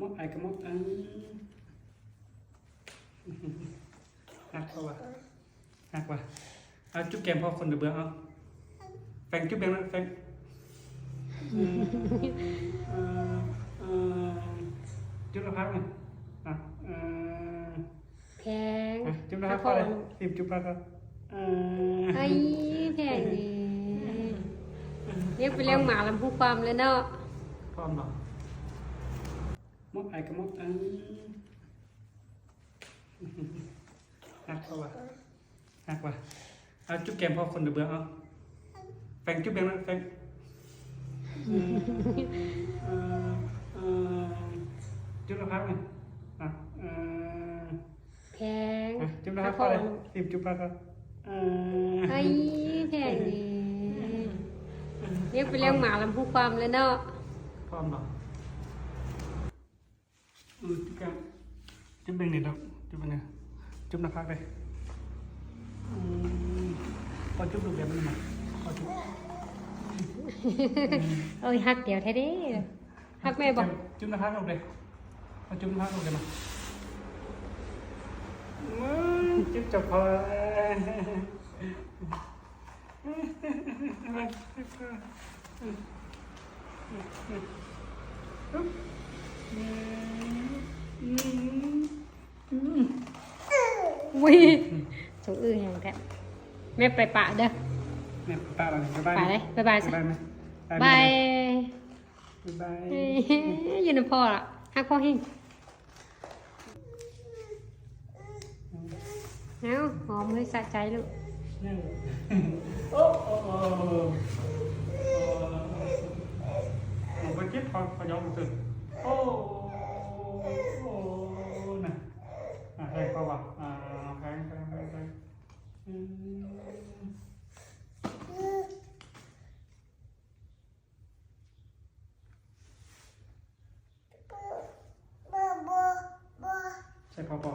มดไอ้กับมดอันหักเขาวะหักวะเอาจุ๊บแกมพ่อคนเดือเบื่อเอาแฟงจุ๊บแกมนะแฟงอืมเอ่อเอ่อจุ๊บละพักหนึ่งอะเอ่อแพงอะจุ๊บละพักพอเลยรีบจุ๊บละครับเอ่อไอ้แพงนี่เรียกไปเรียกหมาลำพูความเลยเนาะพร้อมบ่ มดไอ้กับมดอันหักเขาวะหักวะเอาจุ๊บแกมพ่อคนเดือเบื่อเอาแฟงจุ๊บแกมนะแฟงอืมเอ่อเอ่อจุ๊บละพักหนึ่งอะเอ่อแพงอะจุ๊บละพักพอเลยรีบจุ๊บละครับเอ่อไอ้แพงนี่เรียกไปเรียกหมาลำพูความเลยเนาะพร้อมบ่อือ จุ๊บแกมจุ๊บเบ่งนิดแล้วจุ๊บเบ่งเนี่ยจุ๊บละพักเลยอืมพอจุ๊บดูแบบนี้มาพอจุ๊บเอ้ยฮักเดี๋ยวแท้เด้ฮักแม่บอก จุ๊บละพักลงเลยพอจุ๊บละพักลงเลยมาอืมจุ๊บจะพอ วิสูอื้อแหงแท้แม่ไปปะเด้อเนี่ยตาเราเนี่ยบ๊ายไปบายเลยบ๊ายบายบ๊าสิยบายไหมบายบ๊ายบายเอ้ยอยู่น้ำพ่อละฮักพ่อเฮงเอาหอมให้สะใจลูกเนี่ยโอ้โอ้โอ้หนูไปคิดพอพอยอมตื่นโอ้ อะให้เขาว่าอ่าแพงแพงแพงแพงอืมใช่พอพอ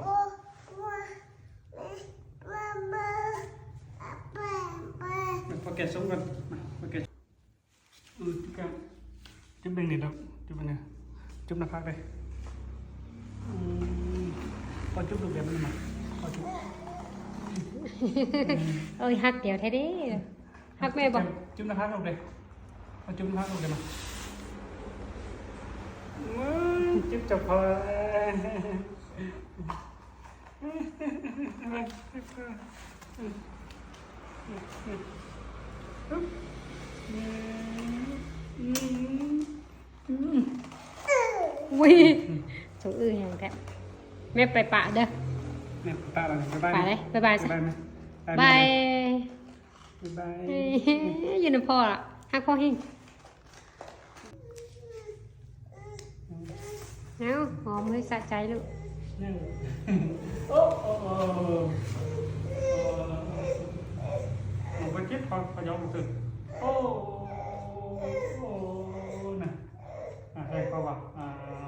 พอจุ๊บดูแบบนี้มาพอจุ๊บเอ้ยฮักเดี๋ยวแท้เด้ฮักแม่บอกจุ๊บหน้าผากลงเลยพอจุ๊บหน้าผากลงเลยมาอืมจุ๊บจะพอวิสูอื้อแหงแท้ แม่ไปปะเด้อเนี่ยตาเราเนี่ยบ๊ายบายไปเลยบ๊ายบายสิบ๊ายบายไหมบายบ๊ายบายเอ้ยอยู่น้ำพ่อละฮักพ่อเฮงเอาหอมให้สะใจลูกเนี่ยโอ้โอ้โอ้หนูไปคิดพอพอยอมตื่นโอ้โอ้น่ะอะให้เขาว่าอ่า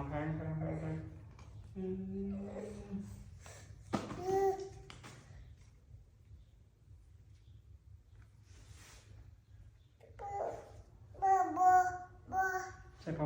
แพงแพงแพงแพง อืมใช่พ